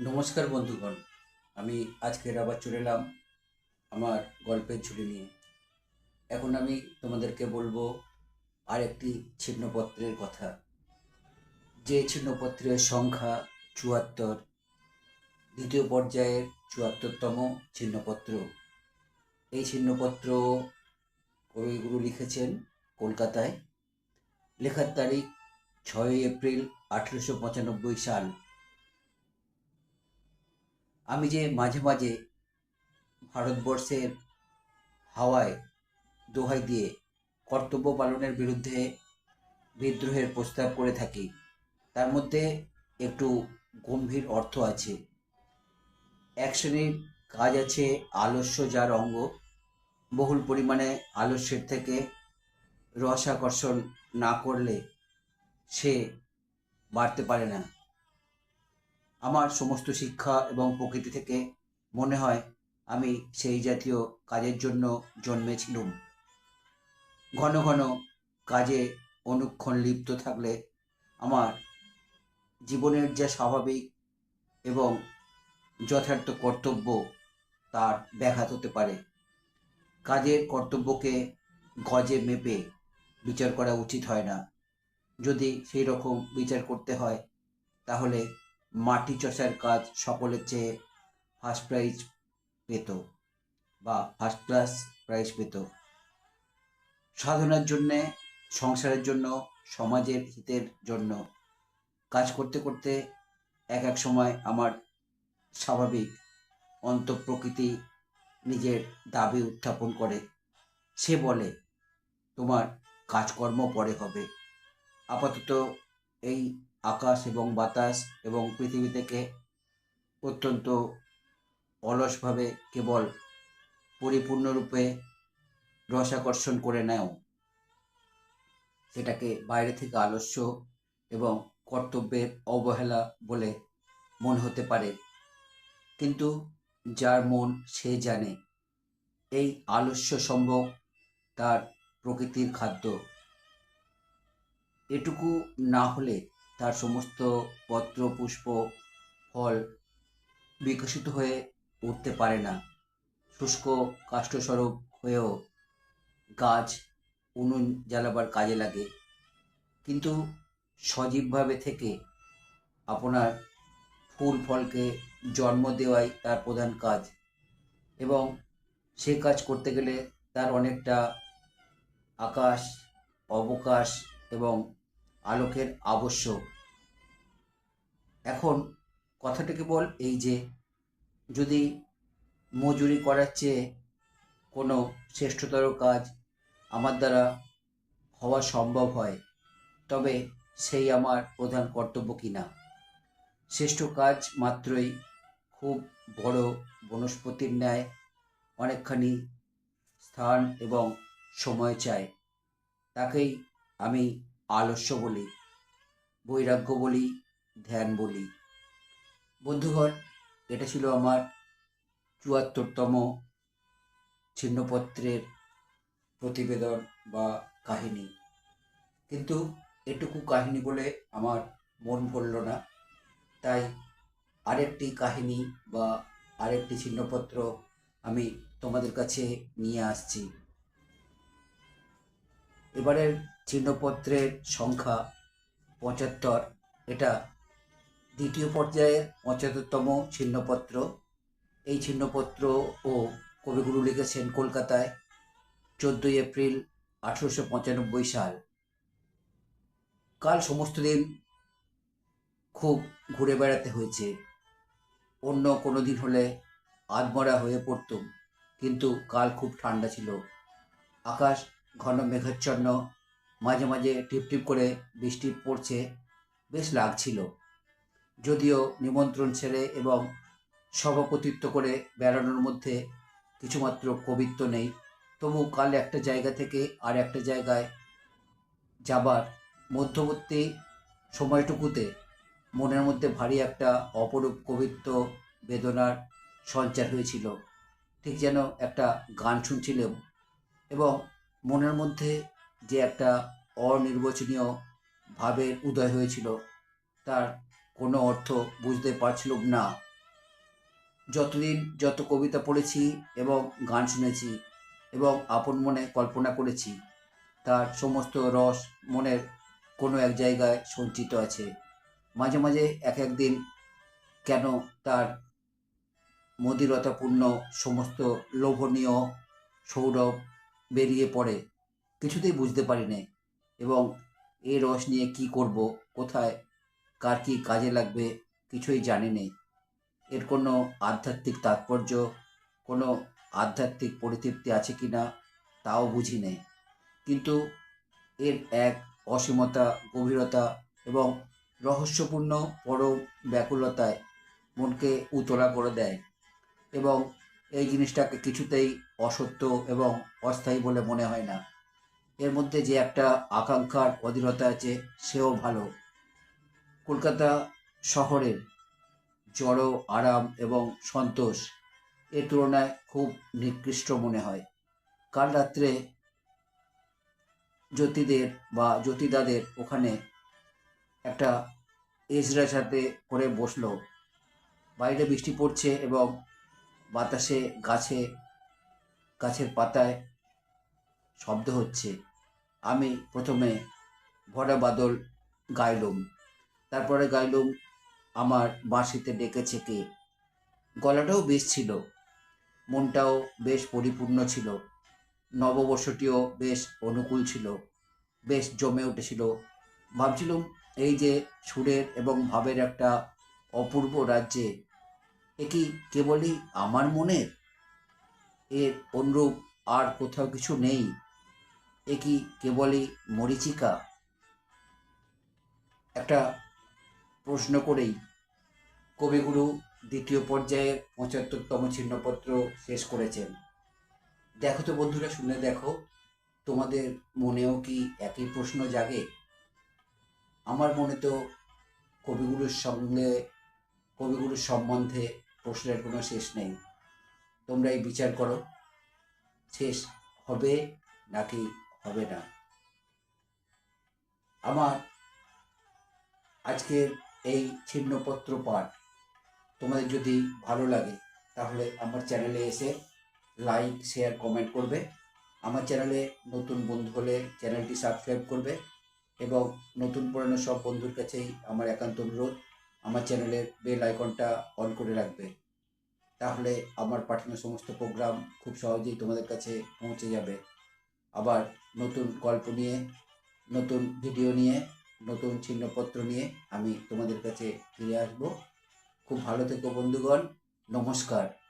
নমস্কার বন্ধুগণ, আমি আজকের আবার চলে এলাম আমার গল্পের ঝুলি নিয়ে। এখন আমি তোমাদেরকে বলব আর একটি ছিন্নপত্রের কথা। যে ছিন্নপত্রের সংখ্যা চুয়াত্তর, দ্বিতীয় পর্যায়ের চুয়াত্তরতম ছিন্নপত্র। এই ছিন্নপত্র কবিগুরু লিখেছেন কলকাতায়। লেখার তারিখ ছয়ই এপ্রিল আঠেরোশো পঁচানব্বই সাল। আমি যে মাঝে মাঝে ভারতবর্ষের হাওয়ায় দোহাই দিয়ে কর্তব্য পালনের বিরুদ্ধে বিদ্রোহের প্রস্তাব করে থাকি, তার মধ্যে একটু গম্ভীর অর্থ আছে। এক শ্রেণির কাজ আছে আলস্য যার অঙ্গ। বহুল পরিমাণে আলস্যের থেকে রসাকর্ষণ না করলে সে বাড়তে পারে না। আমার সমস্ত শিক্ষা এবং প্রকৃতি থেকে মনে হয় আমি সেই জাতীয় কাজের জন্য জন্মেছিলুম। ঘন ঘন কাজে অনুক্ষণ লিপ্ত থাকলে আমার জীবনের যা স্বাভাবিক এবং যথার্থ কর্তব্য তার ব্যাঘাত হতে পারে। কাজের কর্তব্যকে গজে মেপে বিচার করা উচিত হয় না। যদি সেই রকম বিচার করতে হয়, তাহলে মাটি চষার কাজ সকলের চেয়ে ফার্স্ট প্রাইজ পেত বা ফার্স্ট ক্লাস প্রাইজ পেত। সাধনার জন্যে, সংসারের জন্য, সমাজের হিতের জন্য কাজ করতে করতে এক এক সময় আমার স্বাভাবিক অন্তঃপ্রকৃতি নিজের দাবি উত্থাপন করে। সে বলে, তোমার কাজকর্ম পরে হবে। আপাতত এই আকাশ এবং বাতাস এবং পৃথিবী থেকে অত্যন্ত অলসভাবে কেবল পরিপূর্ণরূপে রসাকর্ষণ করে নেও। সেটাকে বাইরে থেকে আলস্য এবং কর্তব্যের অবহেলা বলে মনে হতে পারে। কিন্তু যার মন সে জানে, এই আলস্য সম্ভব তার প্রকৃতির খাদ্য। এটুকু না হলে তার সমস্ত পত্র, পুষ্প, ফল বিকশিত হয়ে উঠতে পারে না। শুষ্ক কাষ্ঠস্বরূপ হয়েও গাছ উনুন জ্বালাবার কাজে লাগে। কিন্তু সজীবভাবে থেকে আপনার ফুল ফলকে জন্ম দেওয়াই তার প্রধান কাজ এবং সে কাজ করতে গেলে তার অনেকটা আকাশ, অবকাশ এবং আলোকের আবশ্যক। এখন কথাটা কেবল এই যে, যদি মজুরি করার চেয়ে কোনো শ্রেষ্ঠতর কাজ আমার দ্বারা হওয়া সম্ভব হয়, তবে সেই আমার প্রধান কর্তব্য কি না? শ্রেষ্ঠ কাজ মাত্রই খুব বড় বনস্পতির ন্যায় অনেকখানি স্থান এবং সময় চায় তাকেই আমি আলস্য বলি, বৈরাগ্য বলি, ধ্যান বলি। বন্ধুগণ, এটা ছিল আমার চুয়াত্তরতম ছিন্নপত্রের প্রতিবেদন বা কাহিনী। কিন্তু এটুকু কাহিনী বলে আমার মন ভরল না। তাই আরেকটি কাহিনী বা আরেকটি ছিন্নপত্র আমি তোমাদের কাছে নিয়ে আসছি। এবারের চিহ্নপত্রের সংখ্যা পঁচাত্তর। এটা দ্বিতীয় পর্যায়ের পঁচাত্তরতম ছিন্নপত্র এই ছিন্নপত্র ও কবিগুরু লিখেছেন কলকাতায় চোদ্দোই এপ্রিল আঠেরোশো পঁচানব্বই সাল। কাল সমস্ত দিন খুব ঘুরে বেড়াতে হয়েছে। অন্য কোনো দিন হলে আধমরা হয়ে পড়তুম, কিন্তু কাল খুব ঠান্ডা ছিল। আকাশ ঘন মেঘাচ্ছন্ন, মাঝে মাঝে টিপ টিপ করে বৃষ্টি পড়ছে, বেশ লাগছিল। যদিও নিমন্ত্রণ ছেড়ে এবং সভাপতিত্ব করে বেড়ানোর মধ্যে কিছুমাত্র কবিত্ব নেই, তবু কাল একটা জায়গা থেকে আর একটা জায়গায় যাবার মধ্যবর্তী সময়টুকুতে মনের মধ্যে ভারী একটা অপরূপ কবিত্ব বেদনার সঞ্চার হয়েছিল। ঠিক যেন একটা গান শুনছিলাম এবং মনের মধ্যে যে একটা অনির্বচনীয় ভাবের উদয় হয়েছিল, তার কোনো অর্থ বুঝতে পারছিলাম না। যতদিন যত কবিতা পড়েছি এবং গান শুনেছি এবং আপন মনে কল্পনা করেছি, তার সমস্ত রস মনের কোনো এক জায়গায় সঞ্চিত আছে। মাঝে মাঝে এক এক দিন কেন তার মদিরতাপূর্ণ সমস্ত লোভনীয় সৌরভ বেরিয়ে পড়ে, কিছুতেই বুঝতে পারি না এবং এই রস নিয়ে কি করব, কোথায়, কার কি কাজে লাগবে, কিছুই জানি নেই এর কোনো আধ্যাত্মিক তাৎপর্য, কোনো আধ্যাত্মিক পরিতৃপ্তি আছে কি না, তাও বুঝি নেই কিন্তু এর এক অসীমতা, গভীরতা এবং রহস্যপূর্ণ পরম ব্যাকুলতায় মনকে উতলা করে দেয় এবং এই জিনিসটাকে কিছুতেই অসত্য এবং অস্থায়ী বলে মনে হয় না। এর মধ্যে যে একটা আকাঙ্ক্ষার অধীরতা আছে, সেও ভালো। কলকাতা শহরের জড়ো, আরাম এবং সন্তোষ এর তুলনায় খুব নিকৃষ্ট মনে হয়। কাল রাত্রে জ্যোতিদের বা জ্যোতিদাদের ওখানে একটা এজরার সাথে করে বসল। বাইরে বৃষ্টি পড়ছে এবং বাতাসে, গাছে, গাছের পাতায় শব্দ হচ্ছে। আমি প্রথমে ভরা বাদল গাইলুম। তারপরে গাইলুম আমার বাঁশিতে ডেকেছে কে। গলাটাও বেশ ছিল। মনটাও বেশ পরিপূর্ণ ছিল। নববর্ষটিও বেশ অনুকূল ছিল। বেশ জমে উঠেছিল। ভাবছিলাম এই যে সুরের এবং ভাবের একটা অপূর্ব রাজ্যে এ কি কেবলই আমার মনের? এর অনুরূপ আর কোথাও কিছু নেই। এ কি কেবলই মরিচিকা? একটা প্রশ্ন করেই কবিগুরু দ্বিতীয় পর্যায়ের পঁচাত্তরতম ছিন্নপত্র শেষ করেছেন। দেখো তো বন্ধুরা, শুনে দেখো, তোমাদের মনেও কি একই প্রশ্ন জাগে? আমার মনে তো কবিগুরুর সঙ্গে, কবিগুরুর সম্বন্ধে প্রশ্নের কোনো শেষ নেই। তোমরা এই বিচার করো, শেষ হবে নাকি হবে না। আমার আজকের এই ছিন্নপত্র পাঠ তোমাদের যদি ভালো লাগে, তাহলে আমার চ্যানেলে এসে লাইক, শেয়ার, কমেন্ট করবে। আমার চ্যানেলে নতুন বন্ধু হলে চ্যানেলটি সাবস্ক্রাইব করবে এবং নতুন পুরানো সব বন্ধুর কাছেই আমার একান্ত অনুরোধ। আমার চ্যানেলের বেল আইকনটা অন করে রাখবে। তাহলে আমার পাঠানো সমস্ত প্রোগ্রাম খুব সহজেই তোমাদের কাছে পৌঁছে যাবে। আবার নতুন গল্প নিয়ে, নতুন ভিডিও নিয়ে, নতুন চিহ্নপত্র নিয়ে আমি তোমাদের কাছে ফিরে আসব। খুব ভালো থেকো বন্ধুগণ, নমস্কার।